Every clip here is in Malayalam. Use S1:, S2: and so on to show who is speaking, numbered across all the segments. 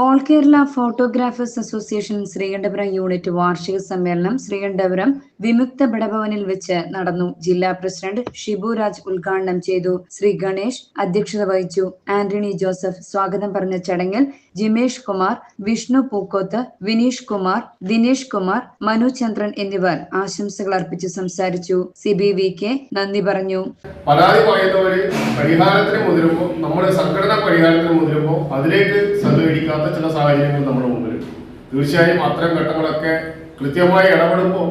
S1: All Kerala photographers association Sreekandapuram unit വാർഷിക സമ്മേളനം ശ്രീകണ്ഠപുരം വിമുക്ത ബടഭവനിൽ വെച്ച് നടന്നു. ജില്ലാ പ്രസിഡന്റ് ഷിബു രാജ് ഉദ്ഘാടനം ചെയ്തു. ശ്രീ ഗണേഷ് അധ്യക്ഷത വഹിച്ചു. ആന്റണി ജോസഫ് സ്വാഗതം പറഞ്ഞ ചടങ്ങിൽ ജിമേഷ് കുമാർ വിഷ്ണു പൂക്കോത്ത് വിനീഷ് കുമാർ ദിനേഷ് കുമാർ മനു ചന്ദ്രൻ എന്നിവർ ആശംസകൾ അർപ്പിച്ച് സംസാരിച്ചു. സി ബി വി കെ നന്ദി പറഞ്ഞു.
S2: പരാതി പറയുന്നവര് പരിഹാരത്തിന് മുതിരുമ്പോൾ നമ്മുടെ സംഘടനാ പരിഹാരത്തിന് മുതിരുമ്പോൾ അതിലേക്ക് സഹകരിക്കാത്ത ചില സാഹചര്യങ്ങൾ നമ്മുടെ മുമ്പിൽ തീർച്ചയായും അത്തരം ഘട്ടങ്ങളൊക്കെ കൃത്യമായി ഇടപെടുമ്പോൾ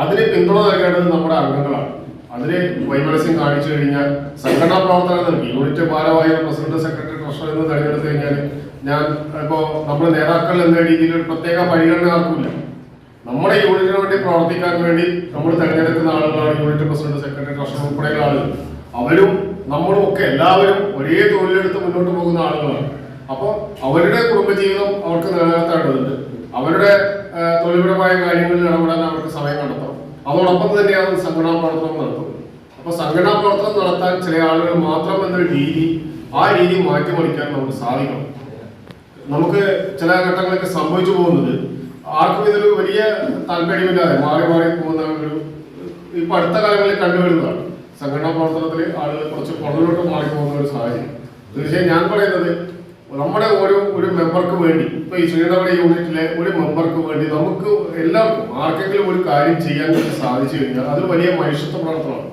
S2: അതിന് പിന്തുണ നൽകേണ്ടത് നമ്മുടെ അംഗങ്ങളാണ്. അതിന് വൈമനസ്യം കാണിച്ചു കഴിഞ്ഞാൽ സംഘടനാ പ്രവർത്തനം നൽകി. യൂണിറ്റ് ഭാരവാഹികൾ പ്രസിഡന്റ് സെക്രട്ടറി ട്രഷറർ എന്ന് തെരഞ്ഞെടുത്തു കഴിഞ്ഞാൽ ഞാൻ ഇപ്പോൾ നമ്മുടെ നേതാക്കൾ എന്ന രീതിയിൽ ഒരു പ്രത്യേക പരിഗണന ആർക്കില്ല നമ്മുടെ യൂണിറ്റിന് വേണ്ടി പ്രവർത്തിക്കാൻ വേണ്ടി നമ്മൾ തെരഞ്ഞെടുക്കുന്ന ആളുകളാണ് യൂണിറ്റ് പ്രസിഡന്റ് സെക്രട്ടറി ട്രഷറർ ഉൾപ്പെടെയുള്ള ആളുകൾ. അവരും നമ്മളും ഒക്കെ എല്ലാവരും ഒരേ തൊഴിലെടുത്ത് മുന്നോട്ട് പോകുന്ന ആളുകളാണ്. അപ്പോൾ അവരുടെ കുടുംബജീവിതം അവർക്ക് നിലനിർത്തേണ്ടതുണ്ട്. അവരുടെ തൊഴിൽപരമായ കാര്യങ്ങളിൽ ഇടപെടാൻ അവർക്ക് സമയം കണ്ടെത്തണം. അതോടൊപ്പം തന്നെ അവർ സംഘടനാ പ്രവർത്തനം നടത്തും. അപ്പൊ സംഘടനാ പ്രവർത്തനം നടത്താൻ ചില ആളുകൾ മാത്രം എന്നൊരു രീതി ആ രീതി മാറ്റിമറിക്കാൻ നമുക്ക് സാധിക്കണം. നമുക്ക് ചില ഘട്ടങ്ങളൊക്കെ സംഭവിച്ചു പോകുന്നത് ആർക്കും ഇതൊരു വലിയ താല്പര്യമില്ലാതെ മാറി മാറി പോകുന്ന ഒരു ഇപ്പൊ അടുത്ത കാലങ്ങളിൽ കണ്ടുവരുന്നതാണ്. സംഘടനാ പ്രവർത്തനത്തിൽ ആളുകൾ കുറച്ച് പുറകിലോട്ട് മാറി പോകുന്ന ഒരു സാഹചര്യം. തീർച്ചയായും ഞാൻ പറയുന്നത് നമ്മുടെ ഒരു ഒരു മെമ്പർക്ക് വേണ്ടി ഇപ്പൊ ഈ ശ്രീനഗർ യൂണിറ്റിലെ ഒരു മെമ്പർക്ക് വേണ്ടി നമുക്ക് എല്ലാവർക്കും ആർക്കെങ്കിലും ഒരു കാര്യം ചെയ്യാൻ സാധിച്ചു കഴിഞ്ഞാൽ അത് വലിയ മനുഷ്യത്വ പ്രവർത്തനമാണ്.